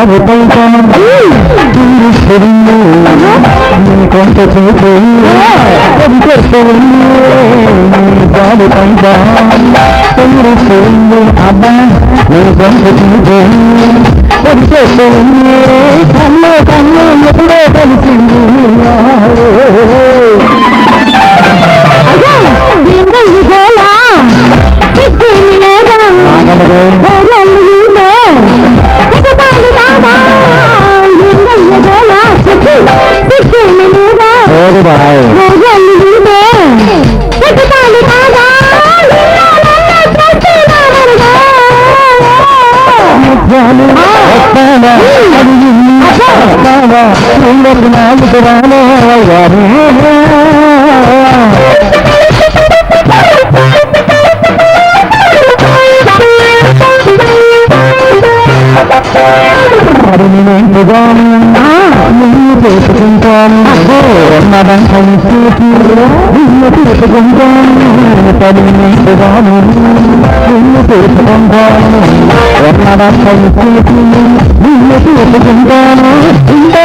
నీ బాబుపై తీరుస్తుంది నీ కొంత చూపు కొడుతుంది నీ బాబుపై తీరుస్తుంది అబ్బా నీ కొంత చూపు కొడుతుంది కన్ను కన్ను ఎప్పుడో కలిసింది ఓరు అందరికి నాకు రాలే మరి నేను చేసుకుంటాను ఉన్నదం నిన్ను చేసుకుంటాను పని నేర్పుగాను నిన్ను చేసుకుంటాను కలిసి నిన్ను చేసుకుంటాను ఇంకా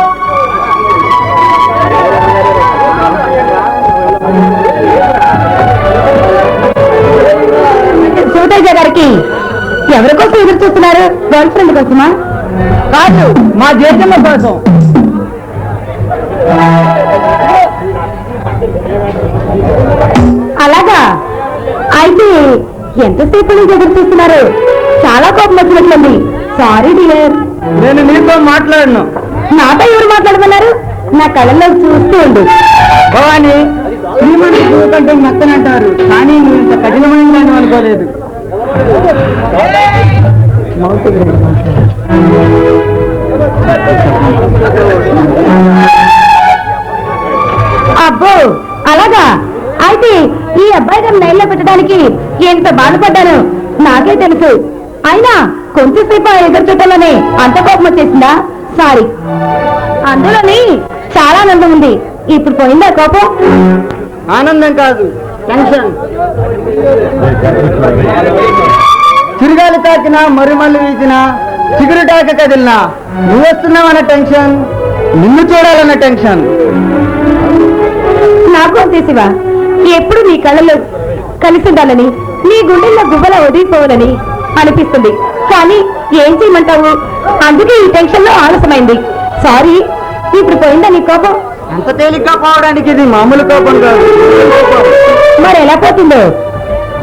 కోసమా కాదు మా దేశంలో కోసం. అలాగా? అయితే ఎంతసేపు నుంచి ఎదురు చూస్తున్నారు? చాలా కోపం వచ్చినట్లుంది సారీ డియర్ నేను నీతో మాట్లాడను. నాతో ఎవరు మాట్లాడమన్నారు? నా కళ్ళల్లో చూస్తూ ఉండు. భవాని శ్రీమంతి చూకంటే మెత్తనంటారు కానీ నువ్వు ఇంత కఠినమైన అనుకోలేదు. అబ్బో అలాగా? అయితే ఈ అబ్బాయి గారు లైన్లో పెట్టడానికి ఎంత బాధపడ్డాను నాకే తెలుసు. అయినా కొంచెంసేపు ఆ ఎదురు చుట్టాలని అంత కోపం వచ్చేసిందా? సారీ. అందులోని చాలా ఆనందం ఉంది. ఇప్పుడు పోయిందా కోపం? ఆనందం కాదు టెన్షన్. చిరుగాలి తాకినా మరుమల్లి వీచినా చిగురు టాక కదిలినా నువ్వు వస్తున్నావన్న టెన్షన్ నిన్ను చూడాలన్న టెన్షన్. నాకు అంతేసివా ఎప్పుడు నీ కళ్ళలో కలిసి ఉండాలని నీ గుండెల్లో గువ్వల వదిలిపోవాలని అనిపిస్తుంది. కానీ ఏం చేయమంటావు? అందుకే ఈ టెన్షన్లో ఆలస్యమైంది. సారీ ఇప్పుడు పోయిందా నీ కోపం? అంత తేలిగ్గా పోవడానికి ఇది మామూలు కోపం కాదు. మరి ఎలా పోతుందో?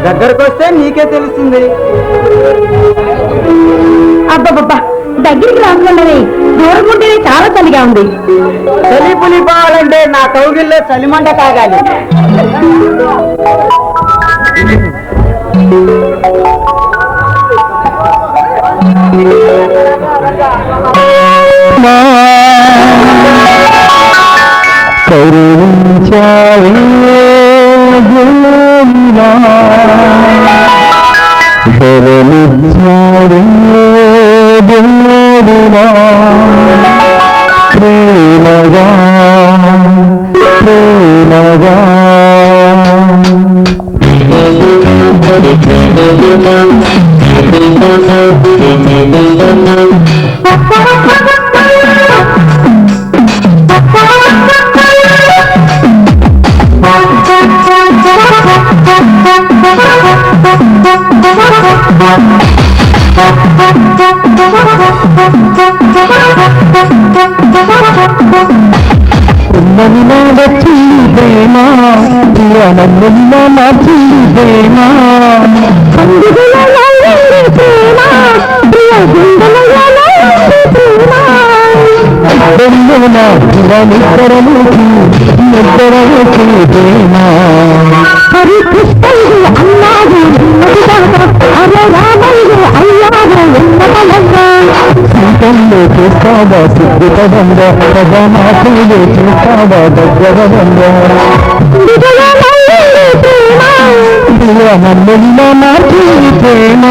దగ్గరకు వస్తే నీకే తెలుస్తుంది. అబ్బబ్బబ్బా దగ్గరికి రాకుండానే దూరం ఉంటేనే చాలా చలిగా ఉంది. చలి పులి పోవాలంటే నా కౌగిల్లో చలిమంట తాగాలి. కరుణించావే ప్రియ నన్ననిలా ప్రేమ. అందుగుల నల్లింది ప్రేమ ప్రేమ హరి సీతంలో చేస్తావా? సిద్ధపడంగా ప్రజామాతలో చేస్తావా? దగ్గరడంగా అందుగుల నల్లింది ప్రేమ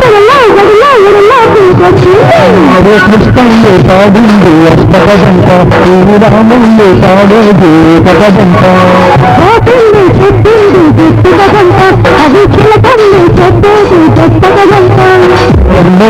తనలో గడిలో ఎడలో పూకొచ్చింది. అదే కృష్ణంలో పాడింది అష్టపదంత రాముల్లో పాడేది కథదంత పోతుంది చెప్పింది చెట్టుగదంత అది చిలకంది I'm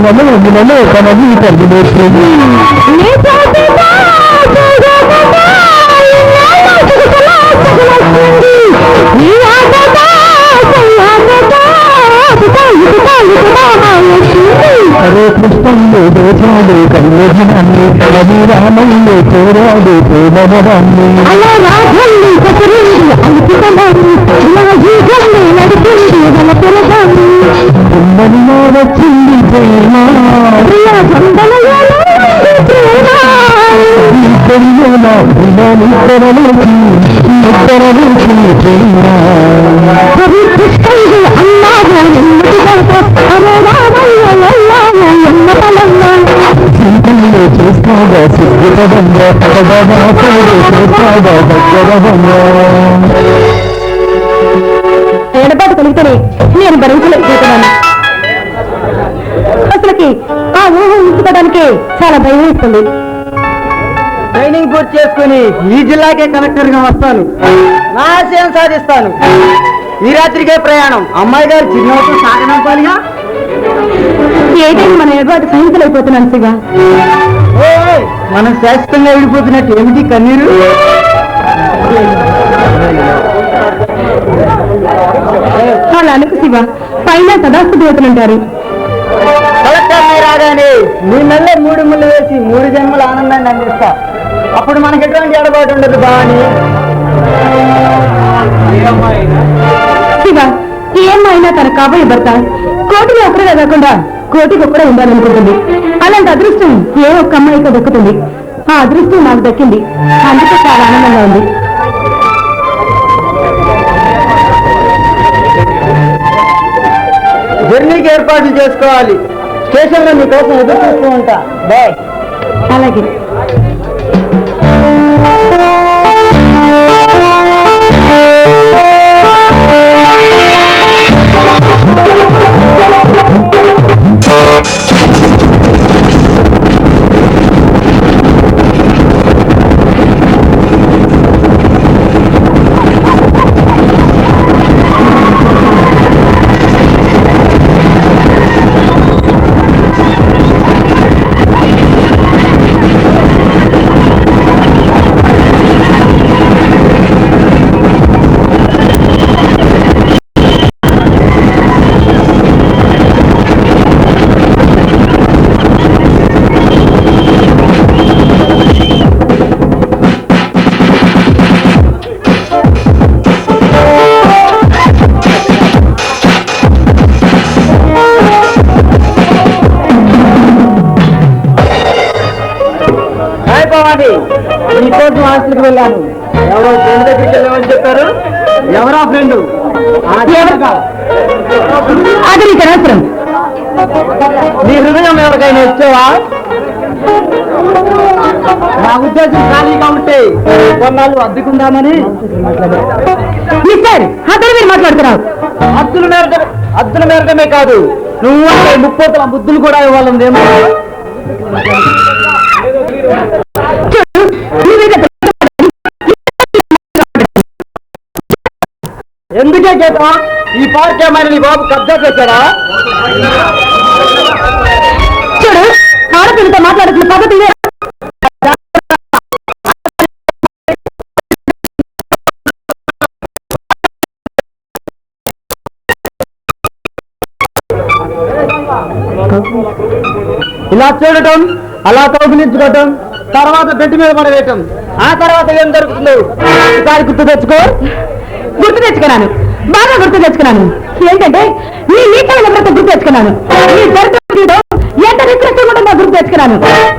తనలో మనము తనని తల్లిపోతుంది అరే కృష్ణంలో కోరాడు ప్రేమవరాన్ని అలా ఇలా జీవితాన్ని నడిపింది మన కుండలిలో వచ్చింది ప్రేమ ప్రియ ప్రేమ ఇద్దరిలో ప్రేమ కృష్ణుడు అన్నాడు చేస్తావా చేస్తావా దగ్గరవంగా ఎడబాటు కలిగితేనే నేను భరించలేకపోతున్నాను. చాలా భయం వేస్తుంది. ట్రైనింగ్ పూర్తి చేసుకుని ఈ జిల్లాకే కలెక్టర్గా వస్తాను. నా ఆశయం సాధిస్తాను. ఈ రాత్రికే ప్రయాణం. అమ్మాయి గారు చిరునవ్వుతో సాగనంపాలిగా ఏదైనా మన సహించలేకపోతున్నాను శివ. ఓయ్, మనం శాశ్వతంగా విడిపోతున్నట్టు ఏమిటి కన్నీరు? వాళ్ళు అనుకు శివ. పైన తదాస్తు దేవతలుంటారు కలెక్టర్! రాగానే మీ నెల మూడు ముళ్ళు వేసి మూడు జన్మల ఆనందాన్ని అందిస్తా. అప్పుడు మనకి ఎటువంటి ఎడబాటు ఉండదు బాని శివ ఏమైనా తన కాబోయే భర్త. కోటిలో ఒక్కడే కాకుండా కోటికి ఒక్కడే ఉండాలనుకుంటుంది. అలాంటి అదృష్టం ఏ ఒక్క అమ్మాయికి దక్కుతుంది? ఆ అదృష్టం నాకు దక్కింది. అందుకే చాలా ఆనందంగా ఉంది. జర్నీకి ఏర్పాట్లు చేసుకోవాలి. స్టేషన్లో మీకోసం ఎదురు చూస్తూ ఉంటా. బాయ్. అలాగే. నీకోసం హాస్టల్కి వెళ్ళాను. ఎవరో ఫ్రెండ్ దగ్గరికి వెళ్ళామని చెప్పారు? ఎవరా ఫ్రెండ్ అది నీకు అనవసరం. నీ హృదయం ఎవరికైనా ఇచ్చావా? నా ఉద్దేశం ఖాళీగా ఉంటే కొన్నాళ్ళు అద్దెకుందామని. మిస్టర్ అతను మీరు మాట్లాడుతున్నావు. అద్దుల మేరకమే అద్దుల మేరకమే కాదు. నువ్వు ముప్పోతల బుద్ధులు కూడా ఇవ్వాలందేమో చేత ఈ పార్క్ ఏమైనా నీ బాబు కబ్జా చేశారా చూడు ఆడపిల్లతో మాట్లాడుతున్న పద్ధతి. ఇలా చూడటం అలా కౌగిలించుకోవటం తర్వాత బెడ్ మీద పడవేయటం ఆ తర్వాత ఏం జరుగుతుందో ఈసారి గుర్తు తెచ్చుకో. గుర్తు తెచ్చుకున్నాను. బాగా గుర్తు తెచ్చుకున్నాను. ఏంటంటే నీ నీకల నెంబర్తో గుర్తు తెచ్చుకున్నాను. నీ దరిద్రుడితో ఎంత నికృష్టం ఉంటుందో గుర్తు తెచ్చుకున్నాను.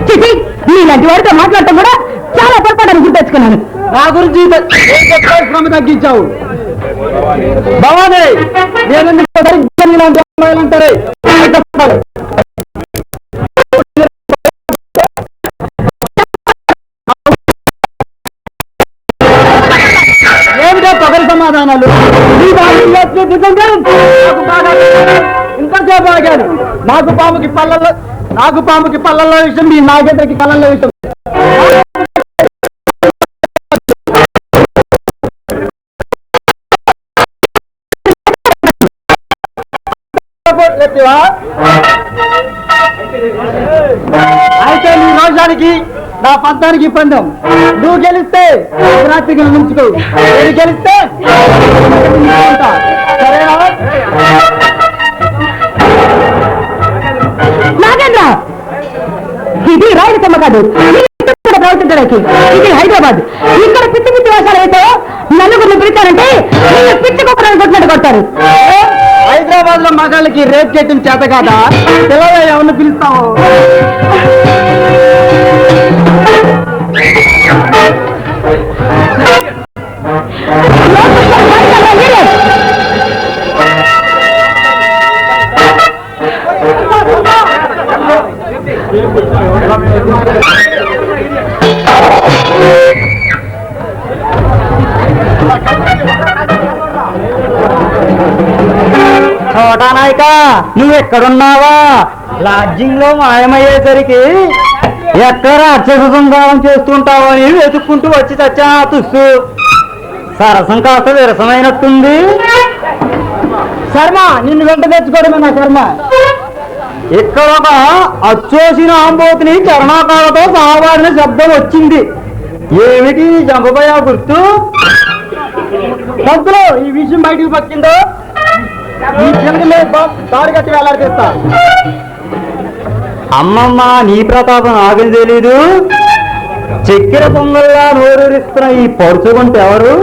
చిచి నీలాంటి వాడితో మాట్లాడటం కూడా చాలా పొరపాటు గుర్తు తెచ్చుకున్నాను. నా గురించి శ్రమ తగ్గించావు? భవానీ నేను అంటారే. ఇంతసేపు నాకు పాముకి పళ్ళల్లో నాకు పాముకి పళ్ళల్లో విషయం మీ నాగేంద్రకి కళ్ళల్లో విషయం అయితే నీ రోషానికి నా పంతానికి పందెం నువ్వు గెలిస్తే రాత్రికి నుంచుకో నేను గెలిస్తే కాదు ప్రవర్తించడానికి ఇది హైదరాబాద్. ఇక్కడ పిచ్చి పిచ్చి వేషాలు అయితే నలుగురిని పిలిచారంటే నిన్ను పిచ్చి కొట్టినట్టు కొట్టారు హైదరాబాద్లో మగాళ్ళకి రేప్ చేయటం చేత కాదా? పిల్లలు ఎవరిని పిలుస్తావు? నువ్వు ఎక్కడున్నావా లాడ్జింగ్లో మాయమయ్యేసరికి ఎక్కడ రాక్షస సంధానం చేస్తుంటావో అని వెతుక్కుంటూ వచ్చి చచ్చా తుస్సు. సరసం కాస్త విరసమైనట్టుంది శర్మ నిన్ను వెంట తెచ్చుకోవడమే నా శర్మ. ఇక్కడ ఒక అచ్చోసిన ఆంబోతిని చర్మాకాలతో సహవాడిన శబ్దం వచ్చింది. ఏమిటి చంపబోయా గుర్తు? ఈ విషయం బయటికి పక్కిందో? ఈ చిలకలే దారి కట్టి వేలాడిస్తా అమ్మమ్మ నీ ప్రతాపం నాకేం తెలీదు. చక్కెర పొంగల్లా నోరూరిస్తున్న ఈ పరుచుకుంటే ఎవరు?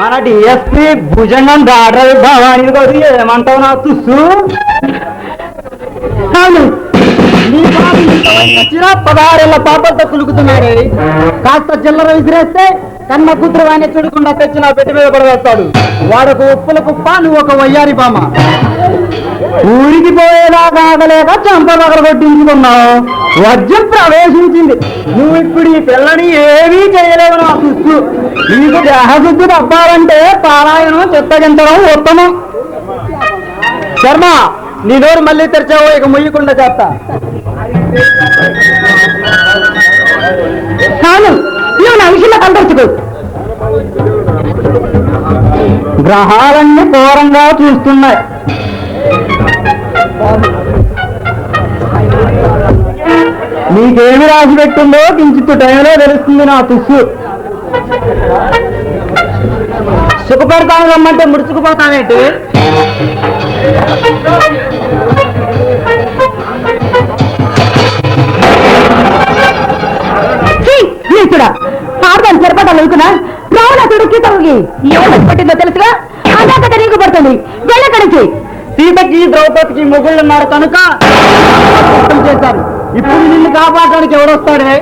మన డిఎస్పి భుజంగం దాటవి భవానీ గారు ఏమంటావు నా తుస్సు? పదహారేళ్ళ పాపలతో కులుకుతున్నాడే. కాస్త చిల్లర విసిరేస్తే కన్న కూతురు వాడిని చూడకుండా తెచ్చి నా పెట్టి మీద పడవేస్తాడు వాడకు ఉప్పుల కుప్ప నువ్వు ఒక వయ్యారి బామ ఊరికి పోయేలా కాగలేక చంప పగల కొట్టించుకున్నావు. వజ్రం ప్రవేశించింది. నువ్వు ఇప్పుడు ఈ పిల్లని ఏమీ చేయలేవు నా సుస్సు నీకు దేహశుద్ధి తప్పాలంటే పారాయణం చెత్తగించడం ఉత్తమం. శర్మ నీ నోరు మళ్ళీ తెరిచావో ఇక ముయ్యకుండా చేస్తా. చాలు. చూడు గ్రహాలన్నీ ఘోరంగా చూస్తున్నాయి. నీకేమి రాసి పెట్టిందో కించిత్తు టైంలో తెలుస్తుంది నా తుస్సు. సుఖపడతాను రమ్మంటే ముడుచుకుపోతానేంటి? ఇక్కడ. నీచుడా ఆడదాన్ని సరిపడాలి అనుకున్నా రావణాసుడు కీతకి ఏమని పట్టిందో తెలుసుగా అదాకత నీకు పడుతుంది వెళ్ళక్కడి నుంచి సీతకి ద్రౌపదికి మొగుళ్ళున్నారు కనుక చేశారు ఇప్పుడు నిన్ను కాపాడడానికి ఎవడొస్తాడే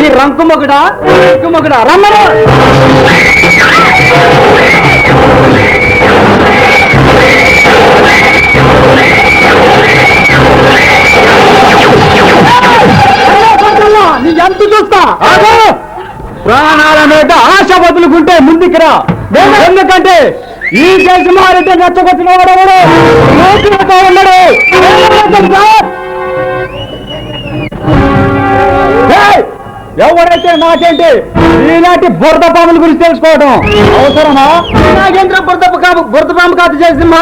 ఈ రంకు మొగుడా రంకు మొగుడా రమ్మను నీ ఎంత చూస్తా ప్రాణాల మీద ఆశ వదులుకుంటే ముందుకురా. ఎందుకంటే ఈ జగన్మోహన్ రెచ్చగొచ్చిన వాడెవడు? ఉన్నాడు! ఎవరైతే నాకేంటి ఈనాటి బురద పాముల గురించి తెలుసుకోవడం అవసరమా? నాగేంద్ర బురద బురద పాము కాదు చేసింమా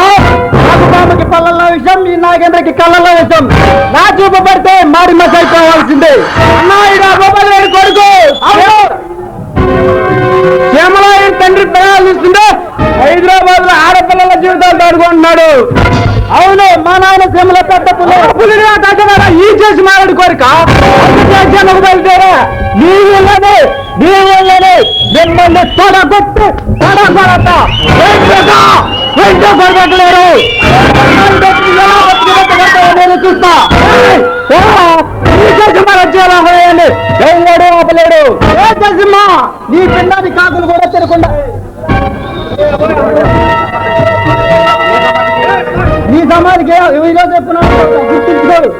నాకు పాముకి పళ్ళల్లో విషయం ఈ నాగేంద్రకి కళ్ళల్లో విషయం నా చూపు పడితే మాడి మసైపోవాల్సిందే అన్నాయుడు గోపాలరెడ్డి కొడుకు! అవును తండ్రి పిల్లలు చూస్తుంటే హైదరాబాద్లో ఆడపిల్లల జీవితాలు దాడుకుంటున్నాడు. అవును మా నాయన శ్యామల పెద్ద పులిగా తగ్గడా ఈ చేసి మారడు కోరిక. జనకు బయలుదేరా. నీ వల్లనే నీ వల్లనే మిమ్మల్ని తొడగొట్టు తొడగొడత. వెంట నేను చూస్తా. ఈ చేసి వచ్చేలా పోయండి ఎవడు? ఆపలేడు నీ పిల్లని కాకులు కూడా తిరగకుండా నీ సమాధికి ఈరోజు చెప్పున్నా గుర్తించుకోడు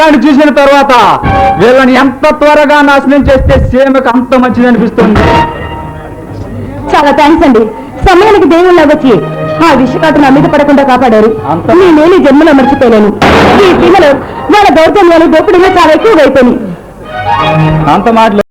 గారిని చూసిన తర్వాత వీళ్ళని ఎంత త్వరగా నాశనం చేస్తే సీమకు అంత మంచిది అనిపిస్తుంది. చాలా థ్యాంక్స్ అండి. సమయానికి దేవుళ్ళ వచ్చి ఆ విషయకాటు నా మీద పడకుండా కాపాడారు. నేనేమి జన్మలో మర్చిపోలేను. ఈ సీమలో వాళ్ళ దౌర్జన్యాలు దోపిడీలు చాలా ఎక్కువ అయిపోయినాయి. అంత మాటలు